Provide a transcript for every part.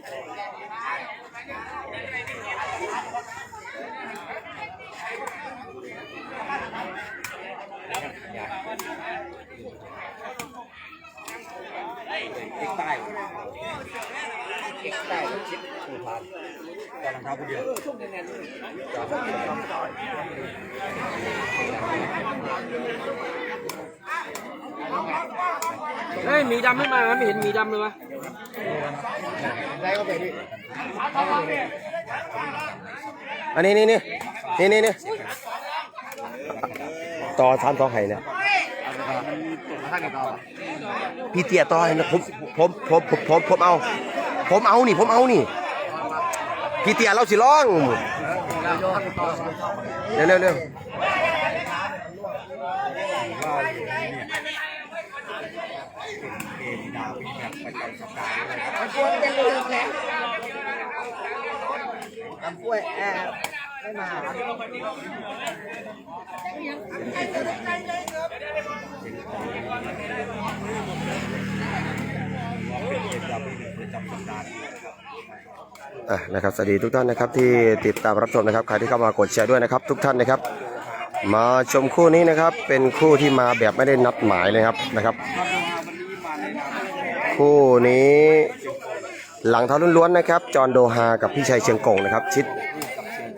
เอกใต้เอกใต้ชิดผูพานกำลังเท้าคนเดียว เฮ้ยหมีดำไม่มาไม่เห็นหมีดำเลยวะได้ก็ไปดิอันนี้นี่นี่นี่นี่นี่ต่อสามสอไห่เนี่ยพี่เตี้ยต่อให้นะผมผมผมผมผมผมเอา ผมเอานี่ ผมเอานี่พี่เตี้ยเราสิร้องเร็วเร็วเร็ว ลำกล้วยแอบไม่มาอะนะครับสวัสดีทุกท่านนะครับที่ติดตามรับชมนะครับใครที่เข้ามากดแชร์ด้วยนะครับทุกท่านนะครับ มาชมคู่นี้นะครับเป็นคู่ที่มาแบบไม่ได้นัดหมายเลยครับนะครับ คู่นี้ หลังเท้าล้วนๆนะครับ จอห์นโดฮากับพี่ชัยเชียงกงนะครับ ชิด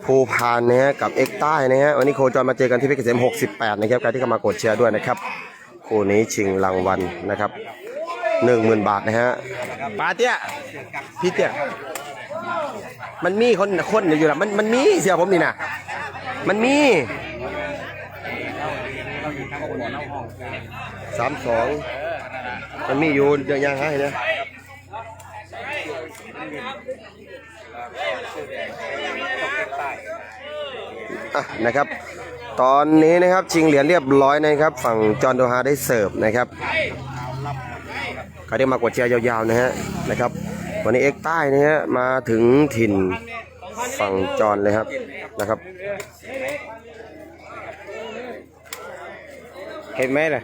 ภูพานนะฮะกับเอ็กใต้นะฮะวันนี้โคจรมาเจอกันที่เพชรเกษม 68 นะครับใครที่เข้ามากดแชร์ด้วยนะครับ คู่นี้ชิงรางวัลนะครับ 10,000 บาทนะฮะปาเตี้ยพี่เตี้ยมันมีคนคนอยู่ละมันมันมีเสียผมนี่นะมันมีสามสอง มันมีอยู่เดี๋ยวยังให้นะอะนะครับ ตอนนี้นะครับชิงเหรียญเรียบร้อยนะครับ ฝั่งจอห์นโดฮาได้เสิร์ฟนะครับเขาได้มากดเชียร์ยาวๆนะฮะนะครับ วันนี้เอ็กใต้นะฮะมาถึงถิ่นฝั่งจอนเลยครับนะครับเห็นไหมล่ะ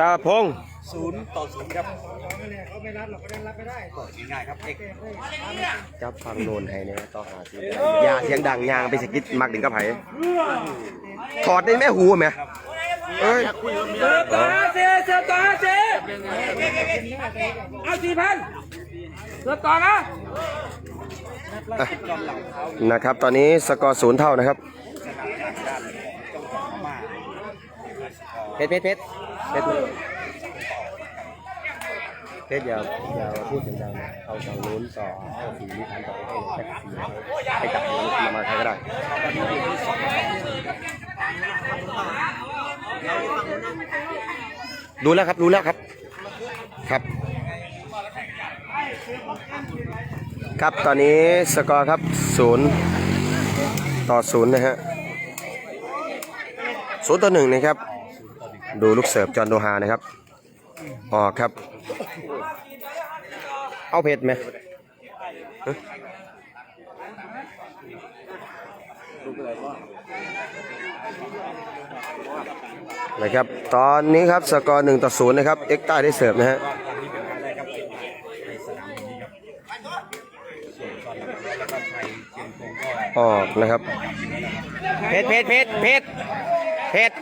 ตาพงศูนย์ต่อศูนย์ครับง่ายครับเอกจับฟังโนนให้เนี่ยต่อหาสิอย่าเสียงดังยางไปสกิดมักดึงกับไผถอดได้ไหมหูไหมเอ้ยเสิร์ฟต่อห้าเซเสิร์ฟต่อห้าเซเอาสี่พันเสิร์ฟต่อนะนะครับ ตอนนี้สกอร์ศูนย์เท่านะครับเพชรเพชรเพชร เพชรเพชรอย่าอย่าพูดเสียงดังนะเอาทางนู้นต่อเอาสีนี้ทันต่อให้แท็กซี่ให้จับมือมามาใครก็ได้ดูแล้วครับดูแล้วครับ ครับ ครับตอนนี้สกอร์ครับศูนย์ต่อศูนย์นะฮะศูนย์ต่อหนึ่งนะครับ ดูลูกเสิร์ฟจอห์นโดฮานะครับ ออกครับ เอาเพชรไหมนะครับ ตอนนี้ครับสกอร์หนึ่งต่อศูนย์นะครับ เอ็กต้าได้เสิร์ฟนะฮะออกนะครับ เพชรเพชรเพชรเพชรเพชร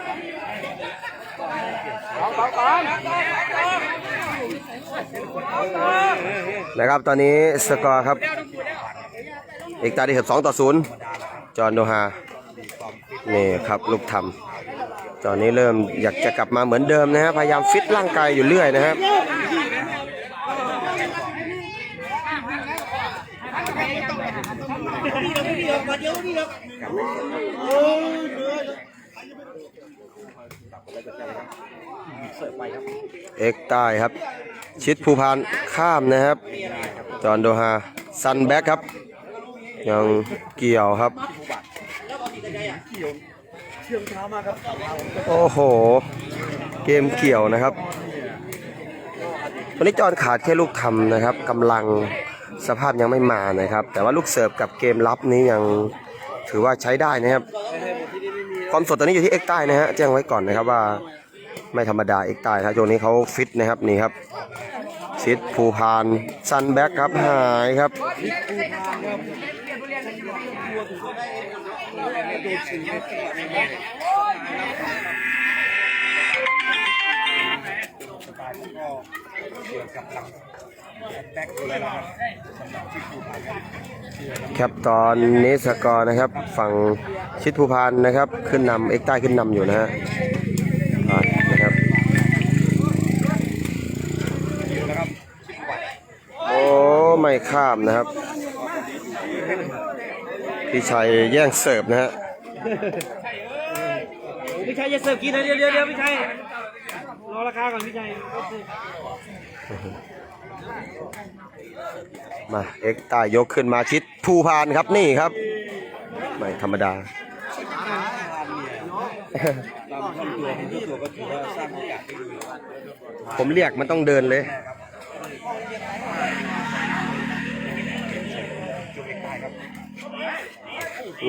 นะครับตอนนี้สกอร์ครับ เอกตาด้เห็บสองต่อศูนย์จอห์นโดฮานี่ครับลูกทำตอนนี้เริ่มอยากจะกลับมาเหมือนเดิมนะฮะพยายามฟิตร่างกายอยู่เรื่อยนะครับ เอกใต้ครับ ชิดภูพานข้ามนะครับ จอห์นโดฮาซันแบ็กครับ ยังเกี่ยวครับ โอ้โห เกมเกี่ยวนะครับวันนี้จอห์นขาดแค่ลูกทำนะครับกำลังสภาพยังไม่มานะครับ แต่ว่าลูกเสิร์ฟกับเกมรับนี้ยังถือว่าใช้ได้นะครับ ความสดตอนนี้อยู่ที่เอ็กใต้นะฮะแจ้งไว้ก่อนนะครับว่า ไม่ธรรมดาเอกใต้ครับช่วงนี้เขาฟิตนะครับนี่ครับชิดภูพานซันแบ็กครับหายครับครับตอนนี้สกอร์นะครับ ฝั่งชิดภูพานนะครับ ขึ้นนำเอ็กใต้ขึ้นนำอยู่นะฮะอ่านะครับโอ้ ไม่ข้ามนะครับ พี่ชัยแย่งเสิร์ฟนะฮะพี่ชัยจะเสิร์ฟกินนะเดี๋ยวเดี๋ยวเดี๋ยวพี่ชัยรอราคาก่อนพี่ชัยมาเอ็กใต้ยกขึ้นมาชิดภูพานครับนี่ครับ ไม่ธรรมดาตามคำตัวของเจ้าตัวก็ถือว่าสร้างโอกาสให้ดีผมเรียกมันต้องเดินเลย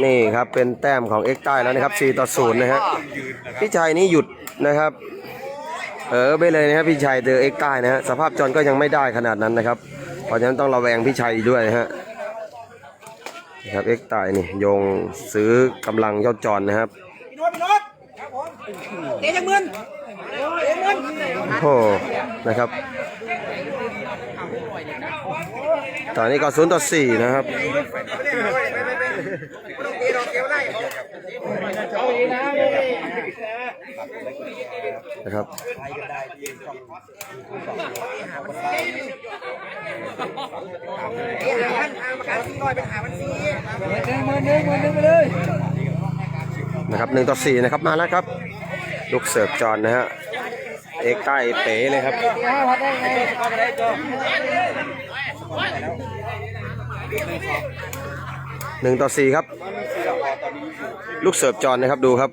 นี่ครับเป็นแต้มของเอ็กใต้แล้วนะครับ4ต่อ0นะฮะพี่ชัยนี่หยุดนะครับ เออไปเลยนะครับพี่ชัยเจอเอ็กใต้นะฮะสภาพจรก็ยังไม่ได้ขนาดนั้นนะครับ เพราะฉะนั้นต้องระแวงพี่ชัยด้วยนะฮะนะครับเอ็กใต้นี่โยงซื้อกำลังเจ้าจรนะครับเตะจังเงินเตะเงินโอ้โหนะครับตอนนี้ก็ศูนย์ต่อสี่นะครับ นะครับนะครับหนึ่งต่อสี่นะครับมาแล้วครับ ลูกเสิร์ฟจอนนะฮะเอกใต้เป๋เลยครับหนึ่งต่อสี่ครับ ลูกเสิร์ฟจอนนะครับดูครับ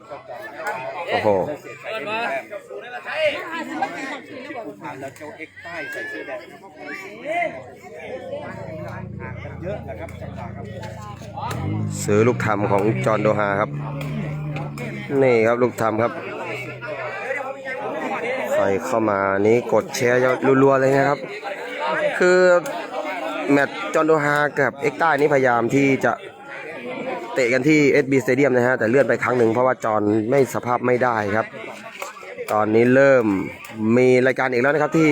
โอ้โหแล้วเจ้าเอ็กซ์ใต้ใส่เสื้อแดงเยอะนะครับจังหวะครับซื้อลูกทำของจอนโดฮาครับ นี่ครับลูกทำครับใส่เข้ามานี้กดแชร์รัวๆเลยนะครับ คือแมตช์จอนโดฮากับเอ็กต้านี่พยายามที่จะ เตะกันที่ SB Stadium นะฮะ แต่เลื่อนไปครั้งหนึ่งเพราะว่าจอนไม่สภาพไม่ได้ครับ ตอนนี้เริ่มมีรายการอีกแล้วนะครับที่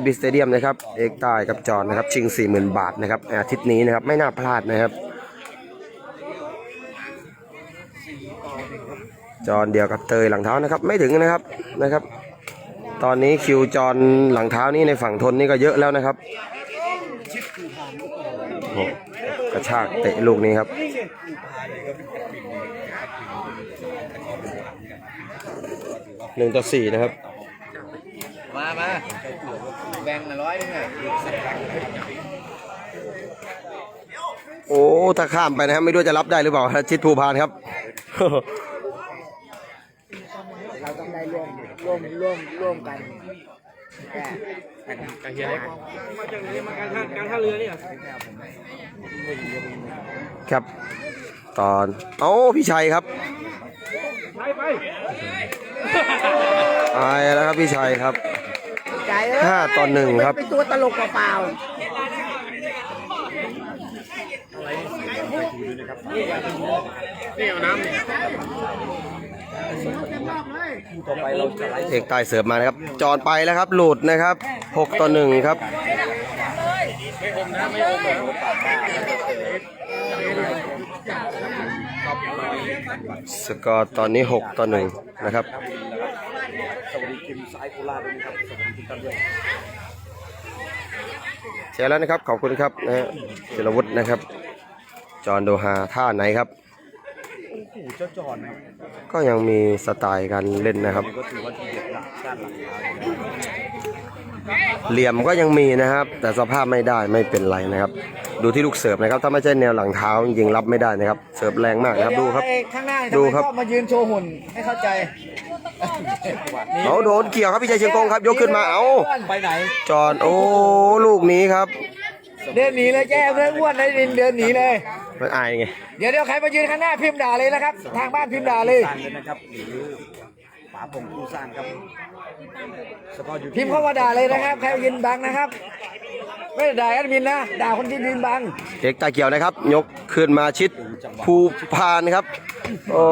SB Stadium นะครับ เอ็กต้กับจอนนะครับ ชิง 40,000 บาทนะครับอาทิตย์นี้นะครับไม่น่าพลาดนะครับจอนเดียวกับเตยหลังเท้านะครับ ไม่ถึงนะครับนะครับ ตอนนี้คิวจอนหลังเท้านี่ในฝั่งทนนี่ก็เยอะแล้วนะครับกระชากเตะลูกนี้ครับ หนึ่งต่อสี่นะครับ มามาแบ่งมาร้อยนึงอะโอ้ถ้าข้ามไปนะครับไม่รู้จะรับได้หรือเปล่าชิดภูพานครับเราต้องได้ร่วมร่วมร่วมร่วมกันแก้มาจากไหนมาการท่าการท่าเรือนี่เหรอครับ ตอน โอ้พี่ชัยครับไปไป ตายแล้วครับพี่ชัยครับใจเอ้ยห้าต่อหนึ่งครับ เป็นตัวตลกเปล่าต่อไปเราจะไล่เอกใต้เสิร์ฟมานะครับ จอนไปแล้วครับ หลุดนะครับ6ต่อ1ครับ สกอร์ตอนนี้ 6 ต่อ 1 นะครับ สวัสดีทีมสายโคราชด้วยนะครับ สวัสดีทุกท่านด้วยแชร์แล้วนะครับ ขอบคุณครับนะฮะเจรวุฒินะครับ จอห์นโดฮาท่าไหนครับ โอ้โหเจ้าจอนนะครับก็ยังมีสไตล์การเล่นนะครับ ก็ถือว่าทีเด็ดหลักด้านหลังเท้าเลยนะ เหลี่ยมก็ยังมีนะครับ แต่สภาพไม่ได้ไม่เป็นไรนะครับ ดูที่ลูกเสิร์ฟนะครับ ถ้าไม่ใช่แนวหลังเท้าจริงๆรับไม่ได้นะครับ เสิร์ฟแรงมากๆนะครับดูครับเดี๋ยวไอ้ข้างหน้าดูทำไมครับชอบมายืนโชว์หุ่นไม่เข้าใจเอาโดนเกี่ยวครับพี่ชัยเชียงกงครับ ยกขึ้นมาเอาไปไหน จอนโอ้ลูกนี้ครับ เดินหนีเลยแก้เพื่อนอ้วนได้ดินเดินหนีเลย มันอายไงเดี๋ยวเดี๋ยวใครมายืนข้างหน้าพิมพ์ด่าเลยนะครับ ทางบ้านพิมพ์ด่าเลยต่างเลยนะครับหรือป๋าพงผู้สร้างครับสกอร์อยู่ พิมพ์เข้ามาด่าเลยนะครับ ใครยืนบังนะครับ ไม่ได้ด่าแอดมินนะ ด่าคนที่ยืนบัง เอกใต้เกี่ยวนะครับ ยกขึ้นมาชิดภูพานครับ โอ้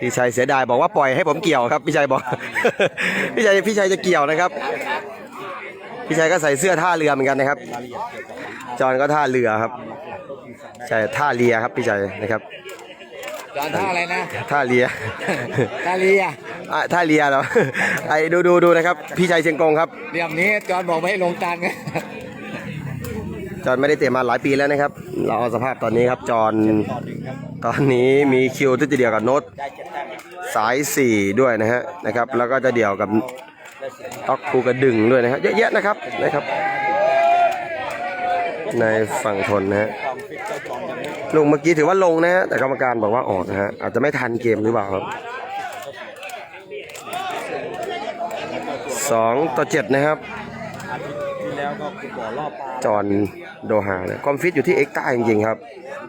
พี่ชัยเสียดายบอกว่าปล่อยให้ผมเกี่ยวครับพี่ชัยบอก พี่ชัยพี่ชัยจะเกี่ยวนะครับ พี่ชัยก็ใส่เสื้อท่าเรือเหมือนกันนะครับ จอนก็ท่าเรือครับใช่ท่าเรือครับพี่ชัยนะครับ จอนท่าอะไรนะ ท่าเรือท่าเรียอะท่าเรือเหรอไอ้ดูดูดูนะครับ พี่ชัยเชียงกงครับ เรียมนี้จอนบอกไม่ให้ลงจานไงจอนไม่ได้เตะมาหลายปีแล้วนะครับ เราเอาสภาพตอนนี้ครับจอนตอนนี้มีคิวที่จะเดี่ยวกับโน้ตสายสี่ด้วยนะฮะนะครับ แล้วก็จะเดี่ยวกับต็อกภูกระดึงด้วยนะฮะเยอะแยะนะครับนะครับ ในฝั่งทนนะฮะ ลงเมื่อกี้ถือว่าลงนะฮะแต่กรรมการบอกว่าออกนะฮะอาจจะไม่ทันเกมหรือเปล่าครับสองต่อเจ็ดนะครับที่แล้วก็คุณบ่อรอบปลาจอนโดฮาเนี่ยความฟิตอยู่ที่เอ็กต้าจริงๆครับ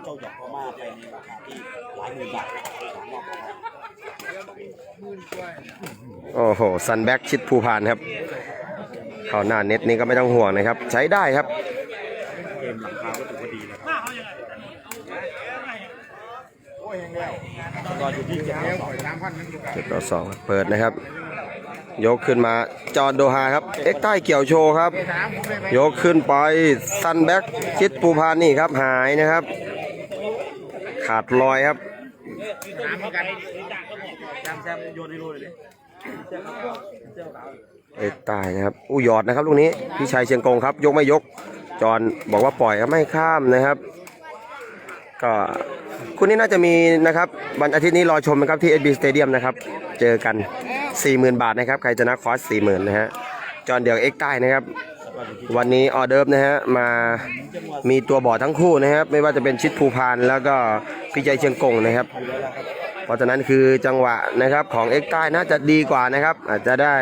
เจ้าหยอกพม่าไปในราคาที่หลายหมื่นบาทครับโอ้โหซันแบ็กชิดภูพานครับเข้าหน้าเน็ตนี่ก็ไม่ต้องห่วงนะครับ ใช้ได้ครับเกมหลังคาก็ถือว่าดีนะครับ เจ็ดต่อสองเจ็ดต่อสองเปิดนะครับ ยกขึ้นมาจอห์นโดฮาครับ เอ็กใต้เกี่ยวโชว์ครับ ยกขึ้นไปซันแบ็กชิดภูพานนี่ครับหายนะครับ ขาดลอยครับแซมแซมโยนให้โรเลยดิเอ็กใต้นะครับอู้หยอดนะครับลูกนี้พี่ชัยเชียงกงครับ ยกไม่ยก จอห์นบอกว่าปล่อยครับไม่ข้ามนะครับ ก็ คุณนี่น่าจะมีนะครับวันอาทิตย์นี้รอชมนะครับที่ SB Stadium นะครับ เจอกัน 40,000 บาทนะครับ ใครจะนักคอร์ส40,000นะฮะจอห์นเดียวเอ็กใต้นะครับ วันนี้ออเดิร์ฟนะฮะมามีตัวบอร์ดทั้งคู่นะครับ ไม่ว่าจะเป็นชิดภูพานแล้วก็พี่ใจเชียงกงนะครับ เพราะฉะนั้นคือจังหวะนะครับของเอ็กใต้น่าจะดีกว่านะครับ อาจจะได้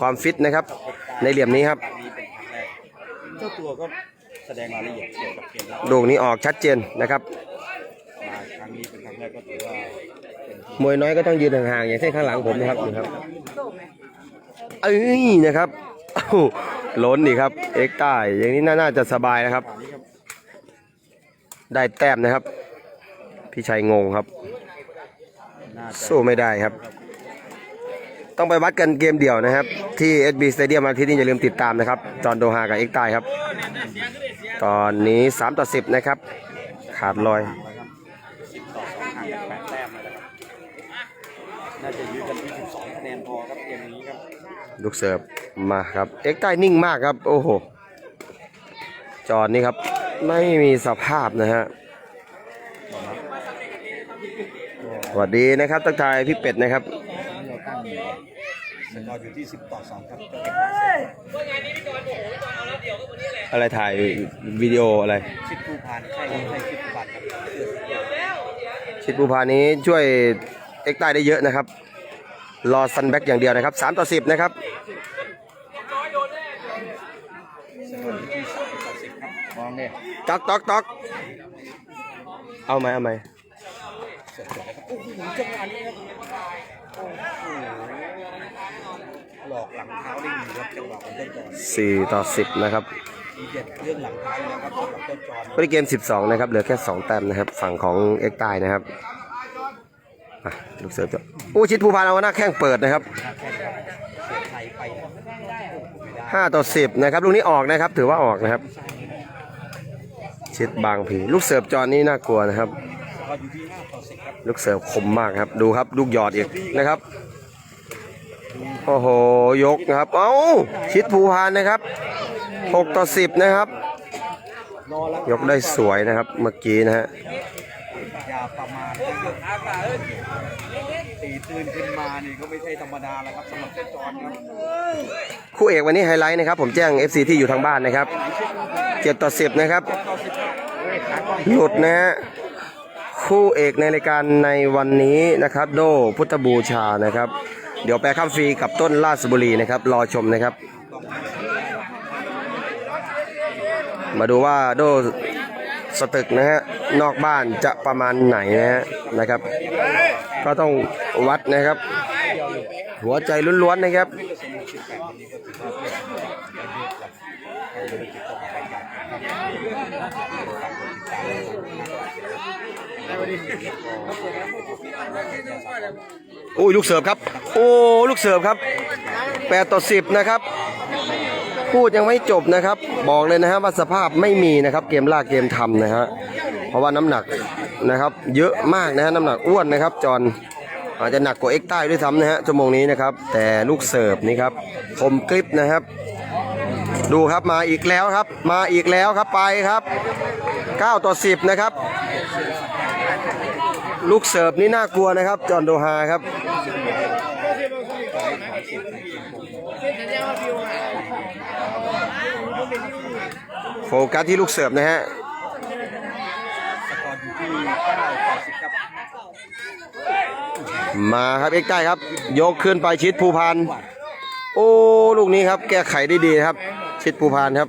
ความฟิตนะครับ ในเหลี่ยมนี้ครับเจ้าตัวก็แสดงรายละเอียดเกี่ยวกับเกมรับลูกนี้ออกชัดเจนนะครับมา ครั้งนี้เป็นครั้งแรกก็ถือว่ามวยน้อยก็ต้องยืนห่างๆอย่างเช่นข้างหลังผมนะครับนี่ครับเอ้ยนะครับล้นดีครับ เอ็กใต้อย่างนี้น่าจะสบายนะครับ ได้แต้มนะครับ พี่ชัยงงครับ สู้ไม่ได้ครับ ต้องไปวัดกันเกมเดี่ยวนะครับ ที่ SB Stadium อาทิตย์นี้อย่าลืมติดตามนะครับ จอนโดฮากับเอ็กใต้ครับ ตอนนี้ 3 ต่อ 10 นะครับ ขาดลอย ลูกเสิร์ฟมาครับ เอ็กใต้นิ่งมากครับ โอ้โห จอห์นนี่ครับ ไม่มีสภาพนะฮะสวัสดีนะครับทักทายพี่เป็ดนะครับสกอร์อยู่ที่สิบต่อสองครับอะไรถ่ายวิดีโออะไร ชิดภูพานใช่ครับใช่ชิดภูพานครับเสื้อสีเขียวชิดบูพานี้ช่วยเอ็กใต้ได้เยอะนะครับ รอซันแบ็กอย่างเดียวนะครับ3ต่อ10 นะครับมองเนี่ยต๊อกต๊อกต๊อกเอาไหมเอาไหมจังหวะนี้ครับโอ้โหหลอกหลังเท้าได้ดีครับจังหวะของเจ้าจอน4ต่อ10นะครับทีเด็ดเรื่องหลังเท้านะครับสำหรับเจ้าจอนบริเกม12นะครับเหลือแค่2แต้มนะครับ ฝั่งของเอ็กใต้นะครับ อะลูกเสิร์ฟจะอู้ชิดภูพานเอาหน้าแข้งเปิดนะครับห้าแข้งครับเสียบนะครับลูกนี้ออกนะครับ ถือว่าออกนะครับ ชิดบางผีลูกเสิร์ฟจอนนี่น่ากลัวนะครับ ลูกเสิร์ฟคมมากครับ ดูครับ ลูกหยอดอีกนะครับโอ้โหยกนะครับ เอ้าชิดภูพานนะครับ6ต่อ10นะครับ ยกได้สวยนะครับเมื่อกี้นะฮะ คืนขึ้นมานี่ก็ไม่ใช่ธรรมดาแล้วครับสำหรับเจ้าจอนครับคู่เอกวันนี้ไฮไลท์นะครับ ผมแจ้ง FC ที่อยู่ทางบ้านนะครับ7ต่อ10 นะครับ หลุดนะฮะคู่เอกในรายการในวันนี้นะครับ โดพุทธบูชานะครับ เดี๋ยวแปลข้ามฟรีกับต้นราชบุรีนะครับ รอชมนะครับ มาดูว่าโด สตึกนะฮะนอกบ้านจะประมาณไหนนะฮะนะครับ ก็ต้องวัดนะครับ หัวใจล้วนๆนะครับโอ้ยลูกเสิร์ฟครับ โอ้ลูกเสิร์ฟครับ8ต่อ10 นะครับ พูดยังไม่จบนะครับ บอกเลยนะฮะว่าสภาพไม่มีนะครับ เกมลากเกมทำนะฮะเพราะว่าน้ำหนักนะครับ เยอะมากนะฮะน้ำหนักอ้วนนะครับจอนอาจจะหนักกว่าเอ็กใต้ด้วยซ้ำนะฮะชั่วโมงนี้นะครับ แต่ลูกเสิร์ฟนี่ครับคมกริบนะครับ ดูครับมาอีกแล้วครับ มาอีกแล้วครับไปครับ 9 ต่อ 10 นะครับ ลูกเสิร์ฟนี่น่ากลัวนะครับ จอนโดฮาครับ โฟกัสที่ลูกเสิร์ฟนะฮะมาครับเอ็กใต้ครับ ยกขึ้นไปชิดภูพานโอ้ลูกนี้ครับ แก้ไขได้ดีครับ ชิดภูพานครับ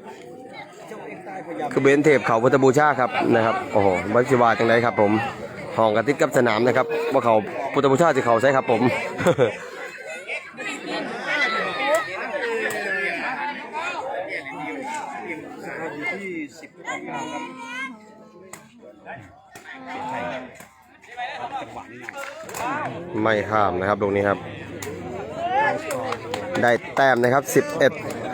คือเบนเทปเขาพุทธบูชาครับนะครับโอ้โหวัชิวาจังไดครับผมห้องกระติดกับสนามนะครับ ว่าเขาพุทธบูชาจะเขาใช่ครับผม สกอร์อยู่ที่10ต่อ9ครับใช่ครับจังหวะนี้นะ ไม่ข้ามนะครับตรงนี้ครับ ได้แต้มนะครับ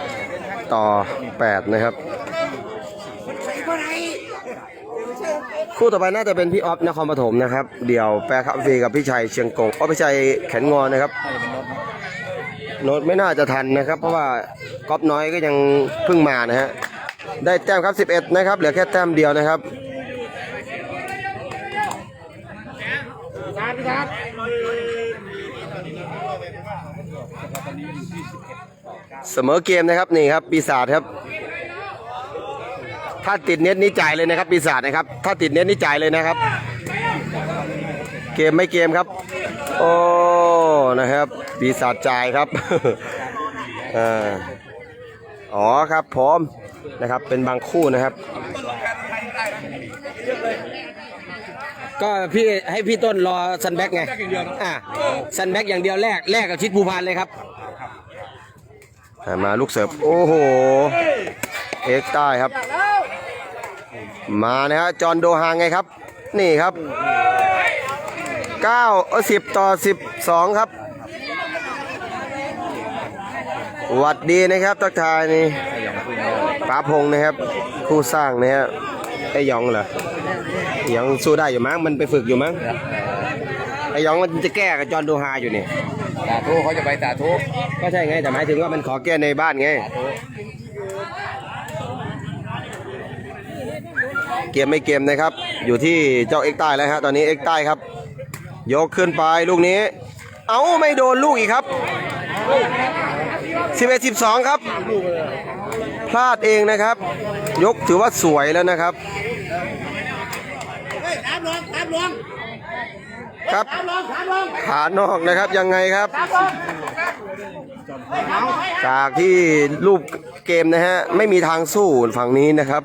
11 ต่อ 8 นะครับ คู่ต่อไปน่าจะเป็นพี่ออฟนครปฐมนะครับ เดี๋ยวแปรคับฟรีกับพี่ชัยเชียงกงอ๋อพี่ชัยแขนงอนนะครับโน้ตไม่น่าจะทันนะครับ เพราะว่าก๊อฟน้อยก็ยังเพิ่งมานะฮะ ได้แต้มครับ 11 นะครับ เหลือแค่แต้มเดียวนะครับเสมอเกมนะครับนี่ครับปีศาจครับ ถ้าติดเน็ตนี่จ่ายเลยนะครับปีศาจนะครับ ถ้าติดเน็ตนี่จ่ายเลยนะครับ เกมไม่เกมครับ โอ้นะครับ ปีศาจจ่ายครับอ่าอ๋อครับพร้อม นะครับ เป็นบางคู่นะครับ ก็พี่ให้พี่ต้นรอซันแบ็กไงอ่าซันแบ็กอย่างเดียวแรกแรกกับชิดภูพานเลยครับอ่ามาลูกเสิร์ฟโอ้โห เอ็กซ์ใต้ครับ มานะฮะจอห์นโดฮางไงครับ นี่ครับ9เออ10ต่อ 12 ครับหวัดดีนะครับทักทายนี่ ป้าพงษ์นะครับ คู่สร้างนะฮะไอ้หยองเหรอไอ้หยองสู้ได้อยู่มั้งมันไปฝึกอยู่มั้งไอ้หยองมันจะแก้กับจอห์นโดฮาอยู่นี่ตาทุเขาจะไปตาทุก็ใช่ไงแต่หมายถึงว่ามันขอแก้ในบ้านไงเกมไม่เกมนะครับ อยู่ที่เจ้าเอ็กใต้แล้วฮะตอนนี้เอ็กใต้ครับ ยกขึ้นไปลูกนี้ เอาไม่โดนลูกอีกครับ11 12 ครับ พลาดเองนะครับ ยกถือว่าสวยแล้วนะครับครับขานอกนะครับยังไงครับ จากที่รูปเกมนะฮะไม่มีทางสู้ฝั่งนี้นะครับ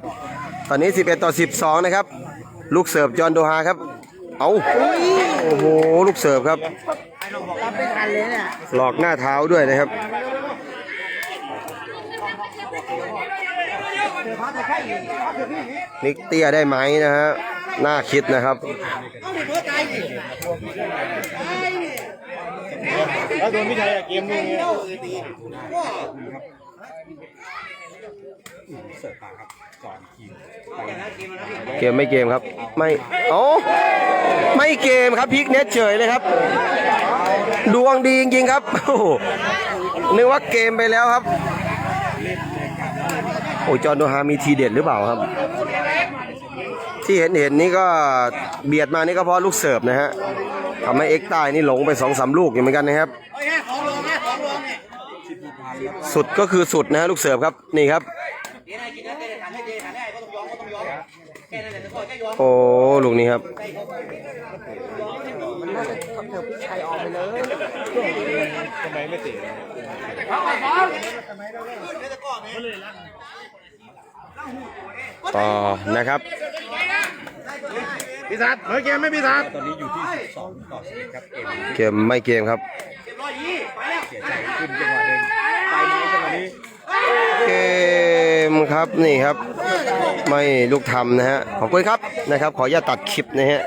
ตอนนี้ 11 ต่อ 12 นะครับ ลูกเสิร์ฟจอห์นโดฮาครับ เอาโอ้โหลูกเสิร์ฟครับรับไม่ทันเลยเนี่ยหลอกหน้าเท้าด้วยนะครับ นิกเตียได้ไหมนะฮะน่าคิดนะครับแล้วโดนพี่ชัยอะเกมนึงเนี่ยเกมไม่เกมครับ ไม่โอ้ไม่เกมครับพิกเน็ตเฉยเลยครับ ดวงดีจริงๆครับนึกว่าเกมไปแล้วครับ โอ้ยจอห์นโดฮามีทีเด็ดหรือเปล่าครับ ที่เห็นเห็นนี่ก็เบียดมานี่ก็เพราะลูกเสิร์ฟนะฮะทำให้เอ็กซ์ใต้นี่หลงไปสองสามลูกอยู่เหมือนกันนะครับ สุดก็คือสุดนะฮะลูกเสิร์ฟครับนี่ครับโอ้ลูกนี้ครับต่ อนะครับพี่สัตว์เฮ้ยเกมไม่พี่สัตว์ตอนนี้อยู่ที่12ต่อ10ครับเกมเกมไม่เกมครับเสียใจขึ้นจังหวะหนึ่งไปไหนจังหวะนี้เกมครับนี่ครับ ไม่ลูกทำนะฮะขอบคุณครับนะครับ ขออย่าตตัดคลิปนะฮะ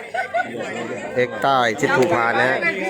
เอกใต้ชิดภูพานนะฮะเ